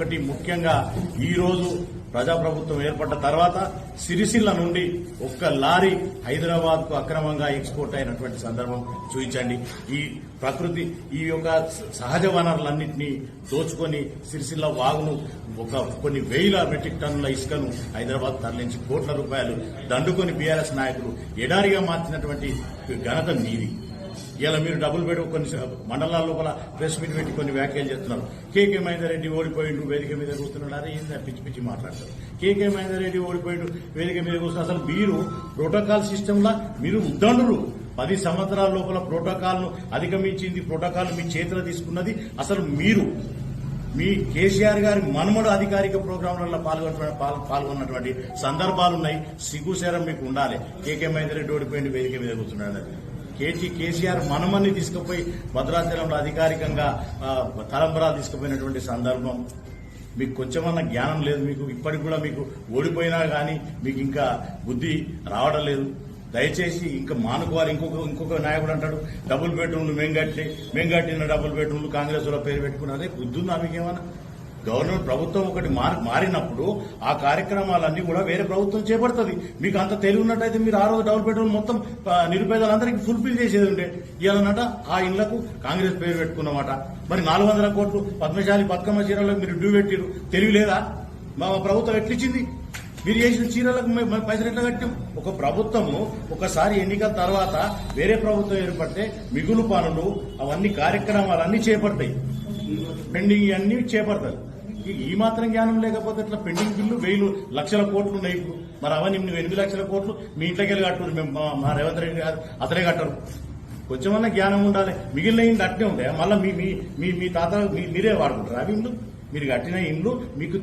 ఒకటి ముఖ్యంగా ఈరోజు ప్రజాప్రభుత్వం ఏర్పడ్డ తర్వాత సిరిసిల్ల నుండి ఒక్క లారీ హైదరాబాద్కు అక్రమంగా ఎక్స్పోర్ట్ అయినటువంటి సందర్భం చూపించండి. ఈ ప్రకృతి ఈ యొక్క సహజ వనరులన్నింటినీ దోచుకొని సిరిసిల్ల వాగును ఒక కొన్ని వేల మెట్రిక్ టన్నుల ఇసుకను హైదరాబాద్ తరలించి కోట్ల రూపాయలు దండుకొని బీఆర్ఎస్ నాయకులు ఎడారిగా మార్చినటువంటి ఘనత మీది. ఇలా మీరు డబ్బులు పెట్టి కొన్ని మండలాల లోపల ప్రెస్ మీట్ పెట్టి కొన్ని వ్యాఖ్యలు చేస్తున్నారు. కేకే మహేందర్రెడ్డి ఓడిపోయిండు వేదిక మీద కూర్చున్నాడు. అదే ఏంది పిచ్చి పిచ్చి మాట్లాడతారు? కేకే మహేందర్రెడ్డి ఓడిపోయిండు వేదిక మీద కూర్చున్నారు. అసలు మీరు ప్రోటోకాల్ సిస్టమ్ మీరు ఉద్దండులు. పది సంవత్సరాల లోపల ప్రోటోకాల్ను అధిగమించింది ప్రోటోకాల్ మీ చేతిలో తీసుకున్నది అసలు మీరు. మీ కేసీఆర్ గారి మనుమడు అధికారిక ప్రోగ్రాంలలో పాల్గొన్న పాల్- పాల్గొన్నటువంటి సందర్భాలున్నాయి. సిగ్గుసేరం మీకు ఉండాలి. కేకే మహేందర్ రెడ్డి ఓడిపోయింది వేదిక మీద కూర్చున్నాడు. కేజీ కేసీఆర్ మనమని తీసుకుపోయి భద్రాచలంలో అధికారికంగా తలంబరాలు తీసుకుపోయినటువంటి సందర్భం. మీకు కొంచెమన్నా జ్ఞానం లేదు మీకు ఇప్పటికి కూడా మీకు ఓడిపోయినా కానీ మీకు ఇంకా బుద్ధి రావడం లేదు. దయచేసి ఇంకా మానుకోవాలి. ఇంకొక ఇంకొక నాయకుడు అంటాడు డబుల్ బెడ్రూమ్లు మేము కట్టి మేము కట్టిన డబుల్ బెడ్రూమ్లు కాంగ్రెస్ పేరు పెట్టుకున్నారే బుద్ధి ఉందా మీకేమన్నా గవర్నమెంట్ ప్రభుత్వం ఒకటి మారి- మారినప్పుడు ఆ కార్యక్రమాలన్నీ కూడా వేరే ప్రభుత్వం చేపడుతుంది. మీకు అంత తెలివి ఉన్నట్టయితే మీరు ఆ రోజు డబుల్ బెడ్రూమ్ మొత్తం నిరుపేదలందరికీ ఫుల్ఫిల్ చేసేది ఉండే ఇవ్వాలన్నట ఆ ఇళ్ళకు కాంగ్రెస్ పేరు పెట్టుకున్నమాట. మరి నాలుగు వందల కోట్లు పద్మశాలి బతుకమ్మ చీరలకు మీరు డ్యూ పెట్టిరు తెలివి లేదా మా ప్రభుత్వం ఎట్లిచ్చింది? మీరు చేసిన చీరలకు మేము పైసలు ఎట్లా కట్టాం ఒక ప్రభుత్వము ఒకసారి ఎన్నికల తర్వాత వేరే ప్రభుత్వం ఏర్పడితే మిగులు పనులు అవన్నీ కార్యక్రమాలన్నీ చేపడతాయి. పెండింగ్ అన్ని చేపడతారు. ఈ- మాత్రం జ్ఞానం లేకపోతే ఇట్లా పెండింగ్ బిల్లు? వెయ్యి లక్షల కోట్లు ఉన్నాయి ఇప్పుడు. మరి అవన్నీ నువ్వు ఎనిమిది లక్షల కోట్లు మీ ఇంట్లోకి వెళ్ళి కట్టరు. మేము మా- రేవంత్ రెడ్డి గారు అతనే కట్టరు. కొంచెమన్నా జ్ఞానం ఉండాలి. మిగిలిన ఇండ్లు అట్నే ఉండే. మళ్ళీ మీ మీ మీ- మీ తాత మీరే వాడుకుంటారు. అవి ఇండ్లు. మీరు కట్టిన ఇండ్లు మీకు